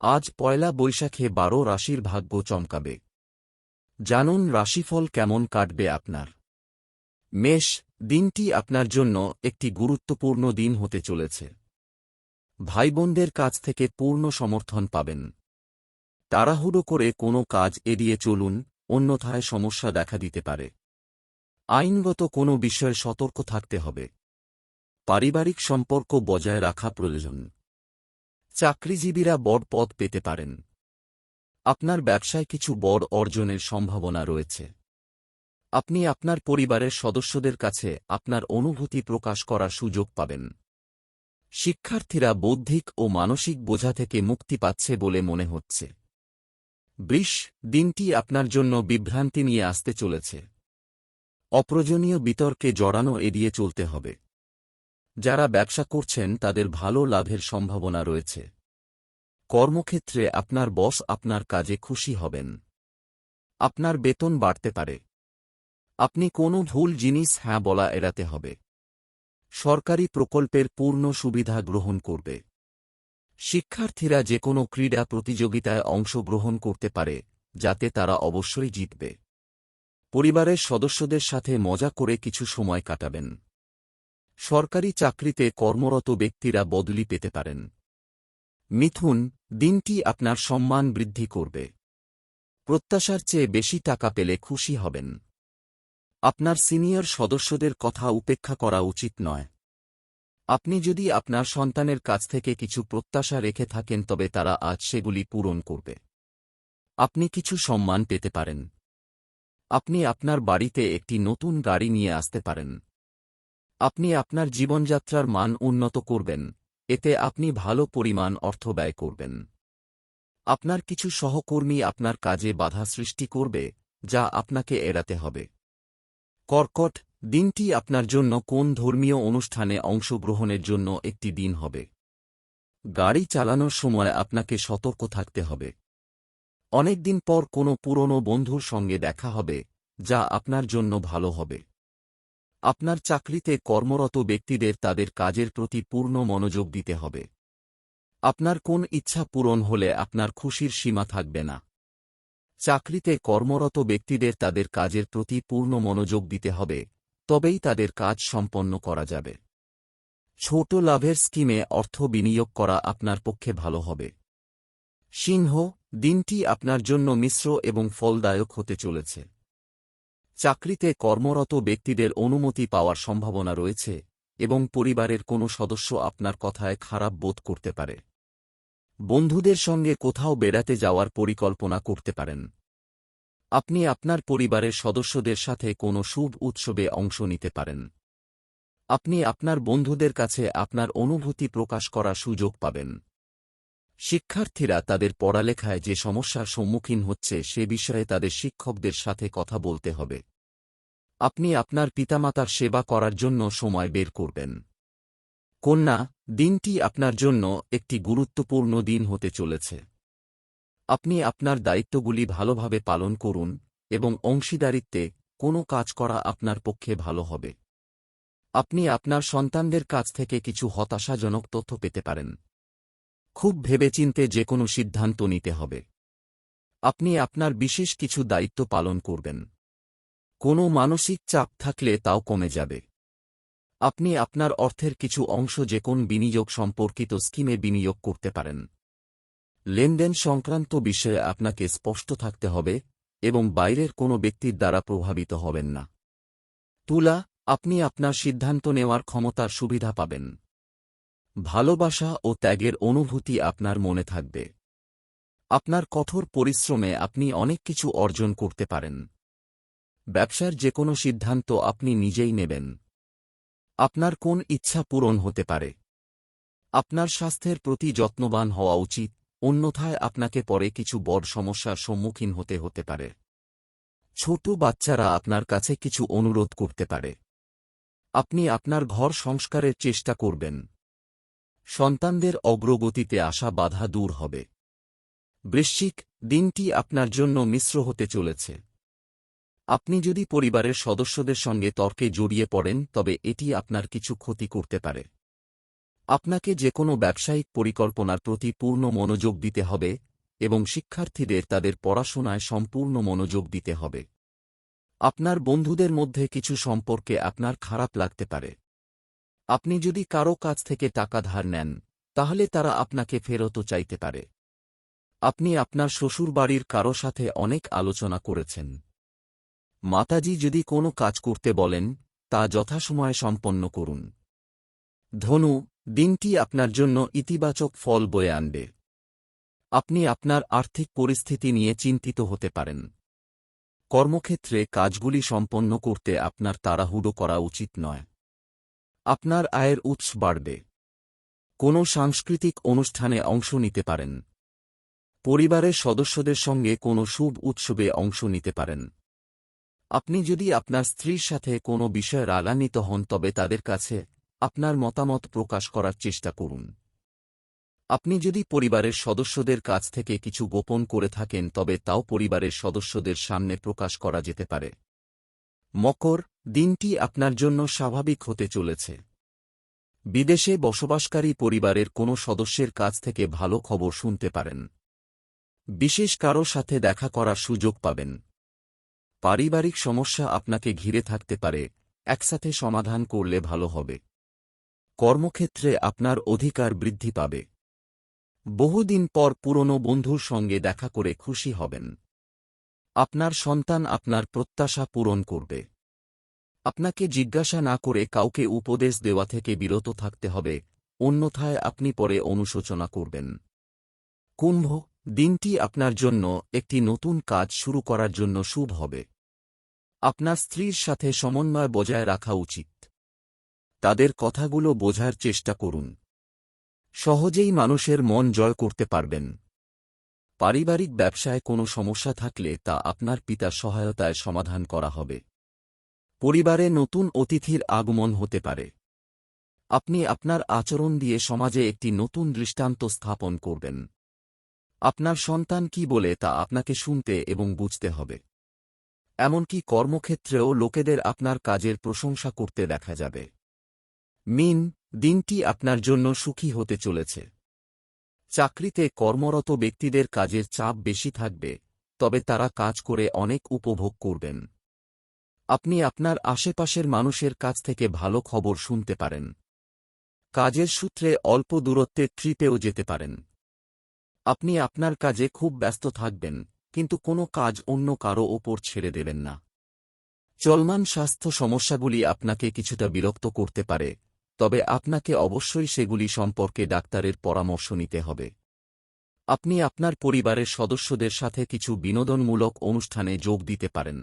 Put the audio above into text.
আজ পয়লা বৈশাখে বারো রাশির ভাগ্য চমকাবে। জানুন রাশিফল কেমন কাটবে আপনার। মেষ, দিনটি আপনার জন্য একটি গুরুত্বপূর্ণ দিন হতে চলেছে। ভাইবোনদের কাছ থেকে পূর্ণ সমর্থন পাবেন। তাড়াহুড়ো করে কোনো কাজ এড়িয়ে চলুন, অন্যথায় সমস্যা দেখা দিতে পারে। আইনগত কোনো বিষয়ে সতর্ক থাকতে হবে। পারিবারিক সম্পর্ক বজায় রাখা প্রয়োজন। চাকরিজীবীরা বড় পদ পেতে পারেন। আপনার ব্যবসায় কিছু বড় অর্জনের সম্ভাবনা রয়েছে। আপনি আপনার পরিবারের সদস্যদের কাছে আপনার অনুভূতি প্রকাশ করার সুযোগ পাবেন। শিক্ষার্থীরা বৌদ্ধিক ও মানসিক বোঝা থেকে মুক্তি পাচ্ছে বলে মনে হচ্ছে। বৃষ, দিনটি আপনার জন্য বিভ্রান্তি নিয়ে আসতে চলেছে। অপ্রয়োজনীয় বিতর্কে জড়ানো এড়িয়ে চলতে হবে। যারা ব্যবসা করছেন তাদের ভালো লাভের সম্ভাবনা রয়েছে। কর্মক্ষেত্রে আপনার বস আপনার কাজে খুশি হবেন। আপনার বেতন বাড়তে পারে। আপনি কোনো ভুল জিনিস হ্যাঁ বলা এড়াতে হবে। সরকারি প্রকল্পের পূর্ণ সুবিধা গ্রহণ করবে। শিক্ষার্থীরা যে কোনো ক্রীড়া প্রতিযোগিতায় অংশগ্রহণ করতে পারে, যাতে তারা অবশ্যই জিতবে। পরিবারের সদস্যদের সাথে মজা করে কিছু সময় কাটাবেন। সরকারি চাকরিতে কর্মরত ব্যক্তিরা বদলি পেতে পারেন। মিথুন, দিনটি আপনার সম্মান বৃদ্ধি করবে। প্রত্যাশার চেয়ে বেশি টাকা পেলে খুশি হবেন। আপনার সিনিয়র সদস্যদের কথা উপেক্ষা করা উচিত নয়। আপনি যদি আপনার সন্তানের কাছ থেকে কিছু প্রত্যাশা রেখে থাকেন, তবে তারা আজ সেগুলি পূরণ করবে। আপনি কিছু সম্মান পেতে পারেন। আপনি আপনার বাড়িতে একটি নতুন গাড়ি নিয়ে আসতে পারেন। আপনি আপনার জীবনযাত্রার মান উন্নত করবেন। এতে আপনি ভালো পরিমাণ অর্থ ব্যয় করবেন। আপনার কিছু সহকর্মী আপনার কাজে বাধা সৃষ্টি করবে, যা আপনাকে এড়াতে হবে। কর্কট, দিনটি আপনার জন্য কোন ধর্মীয় অনুষ্ঠানে অংশগ্রহণের জন্য একটি দিন হবে। গাড়ি চালানোর সময় আপনাকে সতর্ক থাকতে হবে। অনেকদিন পর কোনো পুরনো বন্ধুর সঙ্গে দেখা হবে, যা আপনার জন্য ভালো হবে। আপনার চাকরিতে কর্মরত ব্যক্তিদের তাদের কাজের প্রতি পূর্ণ মনোযোগ দিতে হবে। আপনার কোন ইচ্ছা পূরণ হলে আপনার খুশির সীমা থাকবে না। চাকরিতে কর্মরত ব্যক্তিদের তাদের কাজের প্রতি পূর্ণ মনোযোগ দিতে হবে, তবেই তাদের কাজ সম্পন্ন করা যাবে। ছোট লাভের স্কিমে অর্থ বিনিয়োগ করা আপনার পক্ষে ভালো হবে। সিংহ, দিনটি আপনার জন্য মিশ্র এবং ফলদায়ক হতে চলেছে। চাকরিতে কর্মরত ব্যক্তিদের অনুমতি পাওয়ার সম্ভাবনা রয়েছে এবং পরিবারের কোনো সদস্য আপনার কথায় খারাপ বোধ করতে পারে। বন্ধুদের সঙ্গে কোথাও বেড়াতে যাওয়ার পরিকল্পনা করতে পারেন। আপনি আপনার পরিবারের সদস্যদের সাথে কোনো শুভ উৎসবে অংশ নিতে পারেন। আপনি আপনার বন্ধুদের কাছে আপনার অনুভূতি প্রকাশ করার সুযোগ পাবেন। শিক্ষার্থীরা তাদের পড়ালেখায় যে সমস্যার সম্মুখীন হচ্ছে সে বিষয়ে তাদের শিক্ষকদের সাথে কথা বলতে হবে। আপনি আপনার পিতামাতার সেবা করার জন্য সময় বের করবেন। কন্যা, দিনটি আপনার জন্য একটি গুরুত্বপূর্ণ দিন হতে চলেছে। আপনি আপনার দায়িত্বগুলি ভালোভাবে পালন করুন এবং অংশীদারিত্বে কোনো কাজ করা আপনার পক্ষে ভালো হবে। আপনি আপনার সন্তানদের কাছ থেকে কিছু হতাশাজনক তথ্য পেতে পারেন। খুব ভেবেচিন্তে যে কোনো সিদ্ধান্ত নিতে হবে। আপনি আপনার বিশেষ কিছু দায়িত্ব পালন করবেন। কোনো মানসিক চাপ থাকলে তাও কমে যাবে। আপনি আপনার অর্থের কিছু অংশ যে কোন বিনিয়োগ সম্পর্কিত স্কিমে বিনিয়োগ করতে পারেন। লেনদেন সংক্রান্ত বিষয়ে আপনাকে স্পষ্ট থাকতে হবে এবং বাইরের কোনো ব্যক্তির দ্বারা প্রভাবিত হবেন না। তুলা, আপনি আপনার সিদ্ধান্ত নেওয়ার ক্ষমতার সুবিধা পাবেন। ভালোবাসা ও ত্যাগের অনুভূতি আপনার মনে থাকবে। আপনার কঠোর পরিশ্রমে আপনি অনেক কিছু অর্জন করতে পারেন। ব্যবসার যে কোনো সিদ্ধান্ত আপনি নিজেই নেবেন। আপনার কোন ইচ্ছা পূরণ হতে পারে? আপনার স্বাস্থ্যের প্রতি যত্নবান হওয়া উচিত, অন্যথায় আপনাকে পরে কিছু বড় সমস্যার সম্মুখীন হতে হতে পারে। ছোট বাচ্চারা আপনার কাছে কিছু অনুরোধ করতে পারে। আপনি আপনার ঘর সংস্কারের চেষ্টা করবেন। সন্তানদের অগ্রগতিতে আসা বাধা দূর হবে। বৃশ্চিক, দিনটি আপনার জন্য মিশ্র হতে চলেছে। আপনি যদি পরিবারের সদস্যদের সঙ্গে তর্কে জড়িয়ে পড়েন, তবে এটি আপনার কিছু ক্ষতি করতে পারে। আপনাকে যে কোনো ব্যবসায়িক পরিকল্পনার প্রতি পূর্ণ মনোযোগ দিতে হবে, এবং শিক্ষার্থীদের তাদের পড়াশোনায় সম্পূর্ণ মনোযোগ দিতে হবে। আপনার বন্ধুদের মধ্যে কিছু সম্পর্কে আপনার খারাপ লাগতে পারে। আপনি যদি কারও কাছ থেকে টাকা ধার নেন, তাহলে তারা আপনাকে ফেরতও চাইতে পারে। আপনি আপনার শ্বশুরবাড়ির কারও সাথে অনেক আলোচনা করেছেন। মাতাজি যদি কোনো কাজ করতে বলেন, তা যথাসময়ে সম্পন্ন করুন। ধনু, দিনটি আপনার জন্য ইতিবাচক ফল বয়ে আনবে। আপনি আপনার আর্থিক পরিস্থিতি নিয়ে চিন্তিত হতে পারেন। কর্মক্ষেত্রে কাজগুলি সম্পন্ন করতে আপনার তাড়াহুড়ো করা উচিত নয়। আপনার আয়ের উৎস বাড়বে। কোনো সাংস্কৃতিক অনুষ্ঠানে অংশ নিতে পারেন। পরিবারের সদস্যদের সঙ্গে কোনো শুভ উৎসবে অংশ নিতে পারেন। আপনি যদি আপনার স্ত্রীর সাথে কোনো বিষয়ে রাগান্বিত হন, তবে তাদের কাছে আপনার মতামত প্রকাশ করার চেষ্টা করুন। আপনি যদি পরিবারের সদস্যদের কাছ থেকে কিছু গোপন করে থাকেন, তবে তাও পরিবারের সদস্যদের সামনে প্রকাশ করা যেতে পারে। মকর দিনটি আপনার জন্য স্বাভাবিক হতে চলেছে। বিদেশে বসবাসকারী পরিবারের কোনো সদস্যের কাছ থেকে ভালো খবর শুনতে পারেন। বিশেষ কারও সাথে দেখা করার সুযোগ পাবেন। পারিবারিক সমস্যা আপনাকে ঘিরে থাকতে পারে, একসাথে সমাধান করলে ভালো হবে। কর্মক্ষেত্রে আপনার অধিকার বৃদ্ধি পাবে। বহুদিন পর পুরনো বন্ধুর সঙ্গে দেখা করে খুশি হবেন। আপনার সন্তান আপনার প্রত্যাশা পূরণ করবে। আপনাকে জিজ্ঞাসা না করে কাউকে উপদেশ দেওয়া থেকে বিরত থাকতে হবে, অন্যথায় আপনি পরে অনুশোচনা করবেন। কুম্ভ, দিনটি আপনার জন্য একটি নতুন কাজ শুরু করার জন্য শুভ হবে। আপনার স্ত্রীর সাথে সমন্বয় বজায় রাখা উচিত। তাদের কথাগুলো বোঝার চেষ্টা করুন। সহজেই মানুষের মন জয় করতে পারবেন। পারিবারিক ব্যবসায় কোনো সমস্যা থাকলে তা আপনার পিতার সহায়তায় সমাধান করা হবে। পরিবারে নতুন অতিথির আগমন হতে পারে। আপনি আপনার আচরণ দিয়ে সমাজে একটি নতুন দৃষ্টান্ত স্থাপন করবেন। আপনার সন্তান কি বলে তা আপনাকে শুনতে এবং বুঝতে হবে। এমনকি কর্মক্ষেত্রেও লোকেদের আপনার কাজের প্রশংসা করতে দেখা যাবে। মিন, দিনটি আপনার জন্য সুখী হতে চলেছে। চাকরিতে কর্মরত ব্যক্তিদের কাজের চাপ বেশি থাকবে, তবে তারা কাজ করে অনেক উপভোগ করবেন। আপনি আপনার আশেপাশের মানুষের কাছ থেকে ভালো খবর শুনতে পারেন। কাজের সূত্রে অল্প দূরত্বে ট্রিপেও যেতে পারেন। আপনি আপনার কাজে খুব ব্যস্ত থাকবেন, কিন্তু কোনো কাজ অন্য কারও ওপর ছেড়ে দেবেন না। চলমান স্বাস্থ্য সমস্যাগুলি আপনাকে কিছুটা বিরক্ত করতে পারে তবে আপনাকে অবশ্যই সেগুলি সম্পর্কে ডাক্তারের পরামর্শ নিতে হবে। আপনি আপনার পরিবারের সদস্যদের সাথে কিছু বিনোদনমূলক অনুষ্ঠানে যোগ দিতে পারেন।